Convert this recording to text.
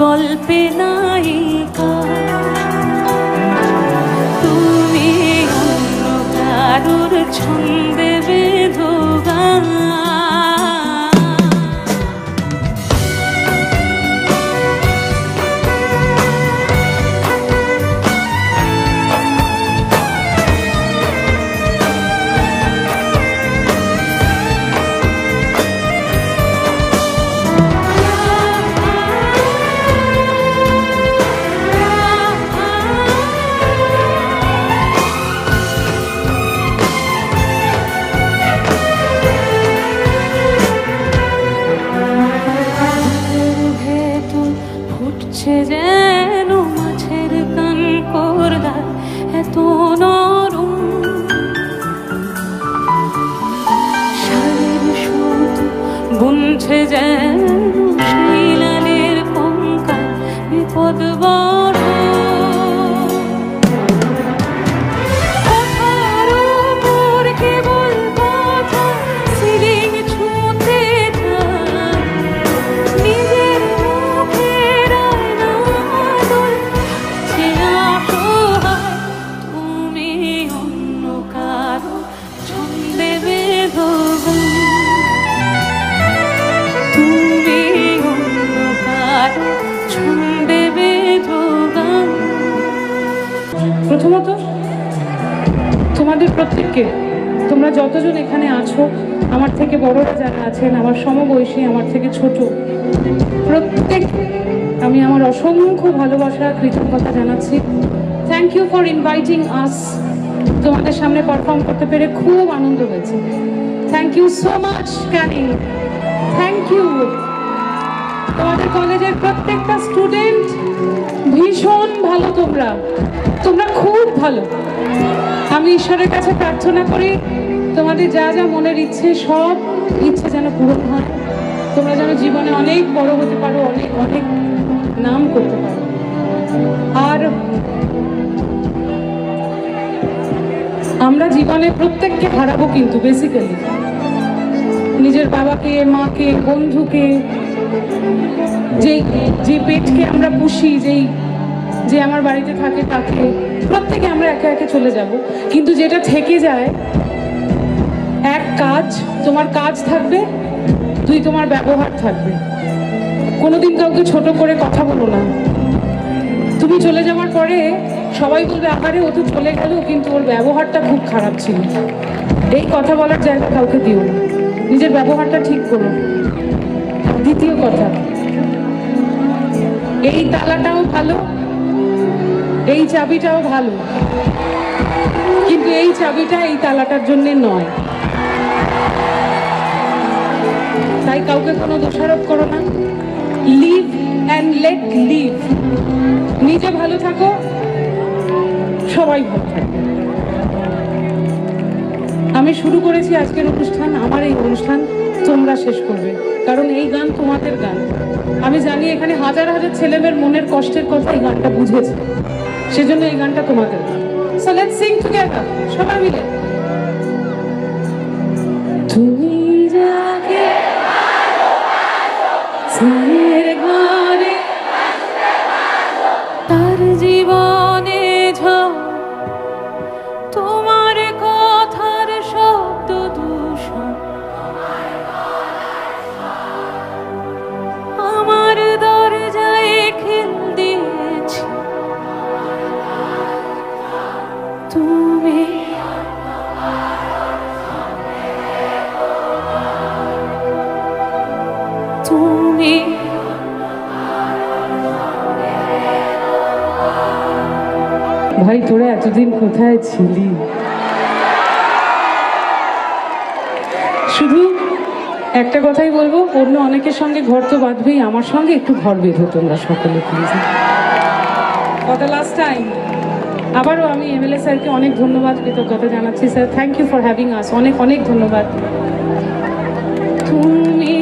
গল্পে নায়িকা তুমি অন্য কারুর ছন্দে ben প্রথমত, তোমাদের প্রত্যেককে, তোমরা যতজন এখানে আছো, আমার থেকে বড়রা যারা আছেন, আমার সমবয়সী, আমার থেকে ছোট, প্রত্যেক, আমি আমার অসংখ্য ভালোবাসা, কৃতজ্ঞতা জানাচ্ছি। Thank you for inviting us তোমাদের সামনে পারফর্ম করতে পেরে খুব আনন্দ হয়েছে। Thank you so much Canning thank you তোমাদের কলেজের প্রত্যেকটা স্টুডেন্ট ভীষণ ভালো তোমরা। ভালো। আমি ঈশ্বরের কাছে প্রার্থনা করি, তোমাদের যা যা মনের ইচ্ছে, সব ইচ্ছে যেন পূরণ হয়। তোমরা যেন জীবনে অনেক বড় হতে পারো, অনেক অনেক নাম করতে পারো। আর আমরা জীবনে প্রত্যেককে হারাবো কিন্তু বেসিক্যালি নিজের বাবাকে, মাকে, বন্ধুকে, যেই, যে পেটকে আমরা পুষি, যেই যে আমার বাড়িতে থাকে তাকে প্রত্যেকে আমরা একে একে চলে যাব। কিন্তু যেটা থেকে যায়, এক কাজ, তোমার কাজ থাকবে, দুই তোমার ব্যবহার থাকবে। কোনোদিন কাউকে ছোট করে কথা বলো না। তুমি চলে যাওয়ার পরে সবাই বলবে আকারে ও তো চলে গেল, কিন্তু ওর ব্যবহারটা খুব খারাপ ছিল। এই কথা বলার জায়গা কাউকে দিও না। নিজের ব্যবহারটা ঠিক করো। দ্বিতীয় কথা, এই তালাটাও ভালো এই চাবিটাও ভালো। কিন্তু এই চাবিটা এই তালাটার জন্য নয়। তাই কাউকে কোনো দোষারোপ করো না। লিভ অ্যান্ড লেট লিভ নিজে ভালো থাকো, সবাই ভালো থাকো। আমি শুরু করেছি আজকের অনুষ্ঠান, আমার এই অনুষ্ঠান তোমরা শেষ করবে। কারণ এই গান তোমাদের গান। আমি জানি এখানে হাজার হাজার ছেলেমেয়ের মনের কষ্টের কথা এই গানটা বুঝেছে। সেজন্য এই গানটা তোমাদের সো লেটস সিং টুগেদার সবাই মিলে। তুমি তুমি তুমি ভাই, তোরা এতদিন কোথায় ছিলি? শুধু একটা কথাই বলব, অন্য অনেকের সঙ্গে ঘর তো বাঁধবেই, আমার সঙ্গে একটু ঘর বেঁধো তোমরা সকলে প্লিজ ফর লাস্ট টাইম আবারও আমি এমএলএ স্যারকে অনেক ধন্যবাদ, কৃতজ্ঞতা জানাচ্ছি। Sir thank you for having us অনেক অনেক ধন্যবাদ। তুমি